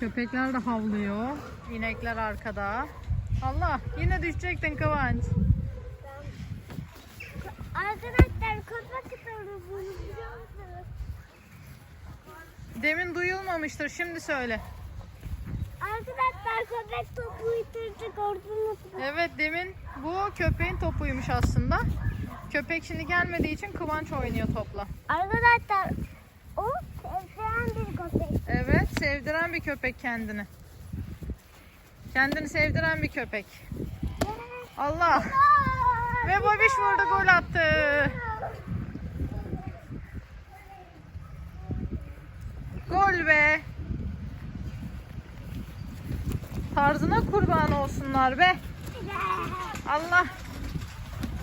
Köpekler de havlıyor. İnekler arkada. Allah yine düşecektin Kıvanç. Arkadaşlar köpek kıtırı bunu biliyor musunuz? Demin duyulmamıştır şimdi söyle. Arkadaşlar köpek topu itirdi gördünüz mü? Evet demin bu köpeğin topuymuş aslında. Köpek şimdi gelmediği için Kıvanç oynuyor topla. Arkadaşlar o Evet sevdiren bir köpek kendini. Kendini sevdiren bir köpek. Allah. Ve Babiş vurdu gol attı. Gol be. Tarzına kurban olsunlar be. Allah.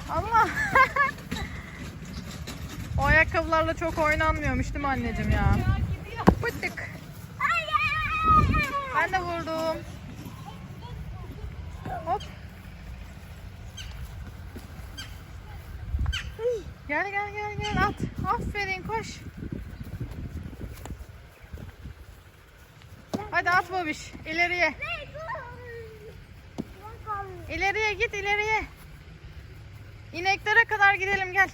Allah. o ayakkabılarla çok oynanmıyormuş değil mi anneciğim ya? Pıttık. Ben de vurdum. Hop. Gel gel gel gel at. Aferin koş. Hadi at babiş. İleriye. İleriye git ileriye. İneklere kadar gidelim gel.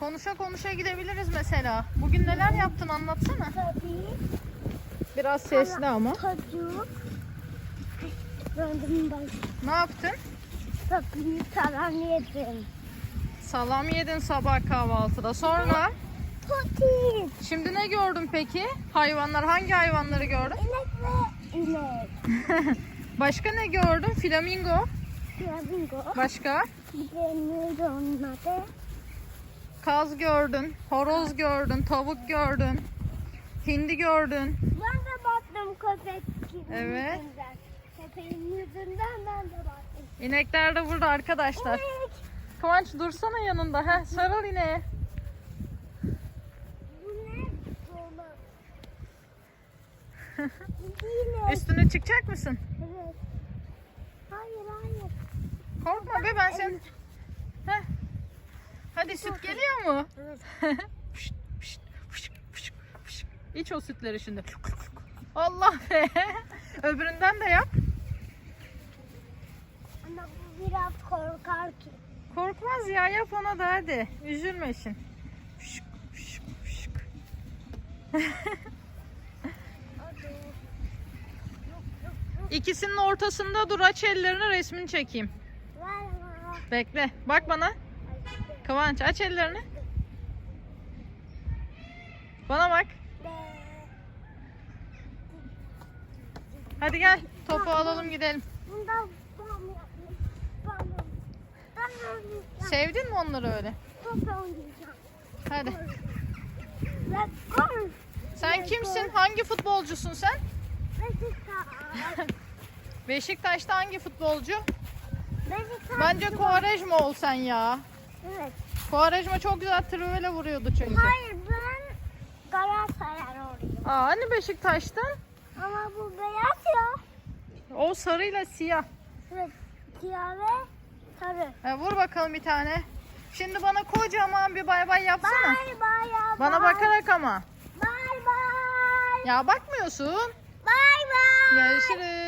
Konuşa konuşa gidebiliriz mesela. Bugün neler yaptın anlatsana. Tabii. Biraz sesli ama. Çocuk. Döndüm ben. Ne yaptın? Tabii salam yedim. Salam yedin sabah kahvaltıda. Sonra Poti. şimdi ne gördün peki? Hayvanlar hangi hayvanları gördün? İnek ve inek. Başka ne gördün? Flamingo. Flamingo. Başka? Benim onun adı. Kaz gördün, horoz gördün, tavuk gördün, hindi gördün. Ben de baktım köpek Evet. yüzünden. Köpeğin yüzünden ben de baktım. İnekler de burada arkadaşlar. İnek. Kıvanç dursana yanında. Heh, sarıl ineğe. Üstüne çıkacak mısın? Evet. Hayır hayır. Korkma be ben sen. Heh. Hadi süt geliyor mu? Evet. İç o sütleri şimdi. Allah be. Öbüründen de yap. Ama bu biraz korkar ki. Korkmaz ya yap ona da hadi. Fışk, fışk. İkisinin ortasında dur aç ellerini resmini çekeyim. Bekle. Bak bana. Kıvanç aç ellerini. Bana bak. Hadi gel. Topu alalım gidelim. Sevdin mi onları öyle? Hadi. Sen kimsin? Hangi futbolcusun sen? Beşiktaş. Beşiktaş'ta hangi futbolcu? Beşiktaş. Bence Quaresma ol sen ya. Evet. Quaresma çok güzel trivela vuruyordu çünkü. Hayır ben Galatasaray olayım. Aa hani Beşiktaş'tan? Ama bu beyaz ya. O sarıyla siyah. Evet. Siyah ve sarı. Ha, vur bakalım bir tane. Şimdi bana kocaman bir bay bay yapsana. Bye bye ya. Bana bye. bakarak ama. Bye bye. Ya bakmıyorsun. Bye bye. Görüşürüz.